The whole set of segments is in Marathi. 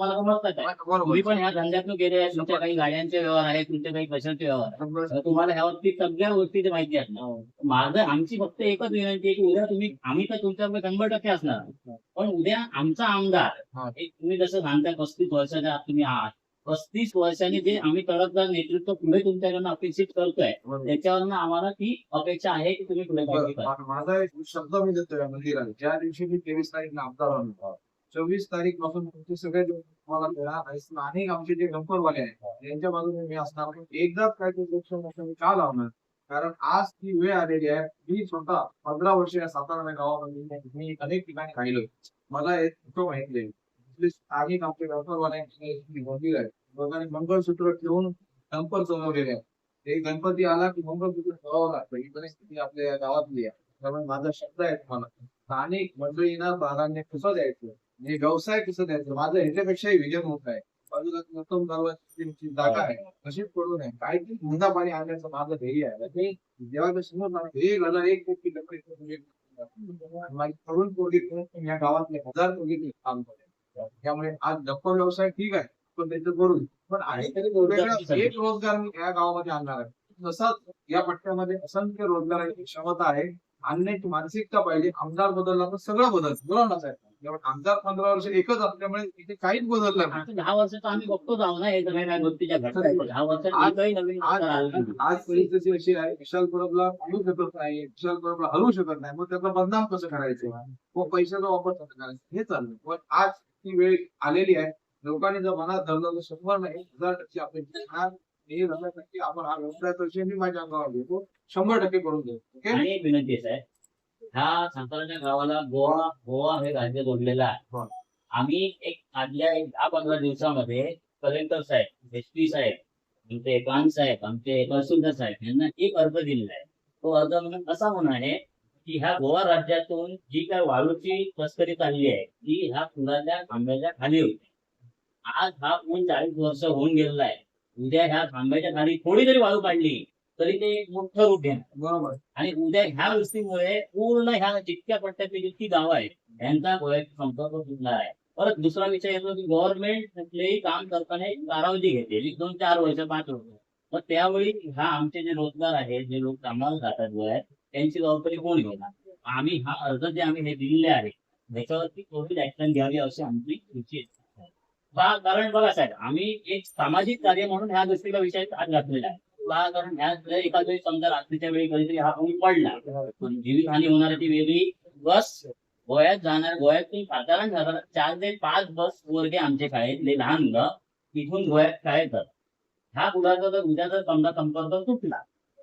तुम्हाला समजतं तुम्ही पण ह्या धंद्यातून गेले आहे तुमच्या काही गाड्यांचे व्यवहार आहेत तुमचे काही कशाचे व्यवहार आहेत. तर तुम्हाला ह्यावरती सगळ्या गोष्टी ते माहिती आहेत ना माझं आमची फक्त एकच विनंती आहे की उद्या तुम्ही आम्ही तर तुमच्याकडे शंभर टक्के असणार. पण उद्या आमचा आमदार हा. एक तुम्ही जसं सांगताय पस्तीस वर्षाच्या आत तुम्ही आहात. पस्तीस वर्षांनी जे आम्ही तडकदार नेतृत्व पुढे तुमच्याकडनं अपेक्षित करतोय त्याच्यावरनं आम्हाला ती अपेक्षा आहे की तुम्ही पुढे माझा एक शब्द मी देतोय ज्या दिवशी मी तेवीस तारीख आमदार चोवीस तारीखपासून तुमचे सगळे लोक मिळणार अनेक आमचे जे गंपरवाले आहेत यांच्या बाजूने मी असणार एकदाच काय ते का लावणार? कारण आज ती वेळ आलेली आहे. मी स्वतः पंधरा वर्ष या सातारा गावामध्ये मी अनेक ठिकाणी राहिलोय. मला एक फोटो माहिती आहे. अनेक आमचे गंपरवाल्यांचे मंदिर आहे. मंगळसूत्र ठेवून गंपर जमवलेले आहे. ते गणपती आला की मंगळसूत्र ठेवावं लागतं. ही परिस्थिती आपल्या या गावातली आहे. त्यामुळे माझा शब्द आहे तुम्हाला. स्थानिक मंडळींना प्राधान्य कसं द्यायचं? म्हणजे व्यवसाय कसं द्यायचं? माझं ह्याच्यापेक्षाही विजन मोठ आहे. बाजूला जागा आहे. तशीच पडू नये काय की धंदा पाणी आणण्याचं माझं ध्येय आहे. देवाच्या समोर एक हजार एक कोटी लकडी तुम्ही माझी तरुण पोरगी करून या गावातले हजार पोरगी काम करेल त्यामुळे आज डप्पर व्यवसाय ठीक आहे. पण त्याचं करून पण एक रोजगार मी या गावामध्ये आणणार आहे. जसं या पट्ट्यामध्ये असंख्य रोजगाराची क्षमता आहे. आणण्याची मानसिकता पाहिजे. आमदार बदलला तर सगळं बदलतं. बरोबर ना साहेब. आमदार पंधरा वर्ष एकच असल्यामुळे इथे काहीच बदललं नाही. आता दहा वर्षाचं आम्ही बघतोच आहोत ना हे सगळ्या गोष्टीच्या घटना दहा वर्षात आज- नवीन परिस्थिती अशी आहे विशाल परबला हलू शकत नाही विशाल परबला हलवू शकत नाही. मग त्याचा बदनाम कसं करायचं? व पैशाचा वापर कसं करायचा? हे चाललं पण आज ती वेळ आलेली आहे. लोकांनी जर मनात धरलं तर शंभर नाही हजार टक्के आहे. हे झाल्यासाठी आपण हा व्यवसायाचा विषय मी माझ्या अंगावर घेतो. शंभर टक्के करून देऊ ओके? आणि एक विनंती आहे साहेब. ह्या साताराच्या गावाला गोवा गोवा हे राज्य जोडलेलं आहे. हो. आम्ही एक आदल्या एक दहा पंधरा दिवसामध्ये कलेक्टर साहेब एस पी साहेब आमचे एकांत साहेब आमचे तहसीलदार साहेब यांना एक अर्ज दिलेला आहे. तो अर्ज म्हणून असा म्हणून आहे की ह्या गोवा राज्यातून जी काय वाळूची तस्करी चालली आहे ती ह्या पुराच्या खांब्याच्या खाली होती. आज हा ऊन चाळीस वर्ष होऊन गेलेला आहे. उद्या ह्या खांब्याच्या खाली थोडी जरी वाळू काढली तरी ते एक मोठं रूप घेणार बरोबर. आणि उद्या ह्या गोष्टीमुळे पूर्ण ह्या जितक्या पट्ट्यातली जितकी गावं आहेत ह्यांचा गोव्याचा संपर्क सुटणार आहे. परत दुसरा विषय येतो की गव्हर्नमेंट कुठलेही काम करताना एक कालावधी घेते. एक दोन चार वर्ष पाच वर्ष. मग त्यावेळी हा आमचे जे रोजगार आहेत जे लोक कामाला जातात गोव्यात त्यांची जबाबदारी कोण घेणार? आम्ही हा अर्ज जे आम्ही हे दिलेले आहे त्याच्यावरती कोविड ऍक्शन घ्यावी अशी आमची इच्छा आहे. कारण बघा साहेब आम्ही एक सामाजिक कार्य म्हणून ह्या गोष्टीला विषय आज घातलेला आहे. बा कारण ह्या एखाद्या वेळी समजा रात्रीच्या वेळी कधीतरी हा पाऊस पडला पण जीवितहानी होणार ती वेगळी बस गोव्यात जाणार गोव्यातून साधारण चार ते पाच बस वर्गे आमचे शाळेतले लहान मुलं तिथून गोव्यात शाळेत जातात. ह्या मुलाचा जर उद्या जर समजा संपर्क तुटला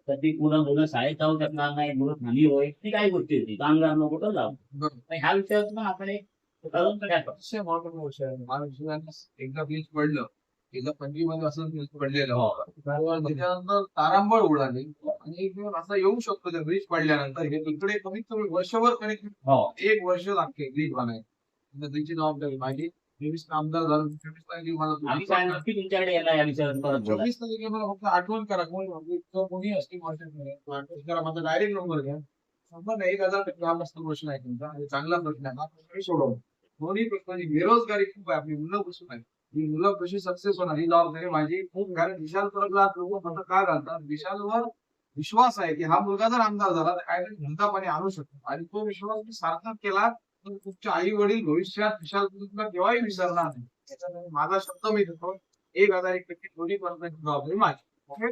तर ती मुलं मुलं शाळेत जाऊ शकणार नाही मुलं खाली होईल ती काही गोष्टी होती कामगार लोक कुठं जाऊ? ह्या विषयावर पण आपण एक महत्त्वाचा विषय एकदा बीज पडलं एकदा पंचवीमध्ये असं पडलेलं हो. त्याच्यानंतर तारांबळ उडाली. आणि एक दिवस असा येऊ शकतो त्या ब्रिज पडल्यानंतर. हे इकडे कमीत कमी वर्षभर कनेक्ट हो. एक वर्ष लागते ब्रिज बनायला. त्याची जबाबदारी माझी तेवीस आमदार झालं. चोवीस तारखेला. चोवीस तारखेला मला फक्त आठवण करा. कोणी म्हणजे तो कोणी असतील करा. माझा डायरेक्ट नंबर घ्या. शंभर नाही एक हजार टक्के हा मस्त प्रश्न आहे तुमचा. चांगला प्रश्न आहे. हा प्रश्न दोन्ही प्रश्नाची बेरोजगारी खूप आहे. आपली मुलं बसून आहे ही मुलं कशी सक्सेस होणार? ही जबाबदारी माझी. खूप कारण विशाल परबला लोक फक्त का घालतात? विशालवर विश्वास आहे की हा मुलगा जर आमदार झाला तर काहीतरी घनता पाणी आणू शकतो. आणि तो विश्वास मी सार्थक केला तर तुमच्या आई वडील भविष्यात विशाल तुला केव्हाही विसरणार नाही त्याच्यामुळे माझा शब्द मी देतो एक हजार एक टक्के दोन्ही पर्यंत जबाबदारी माझी. ओके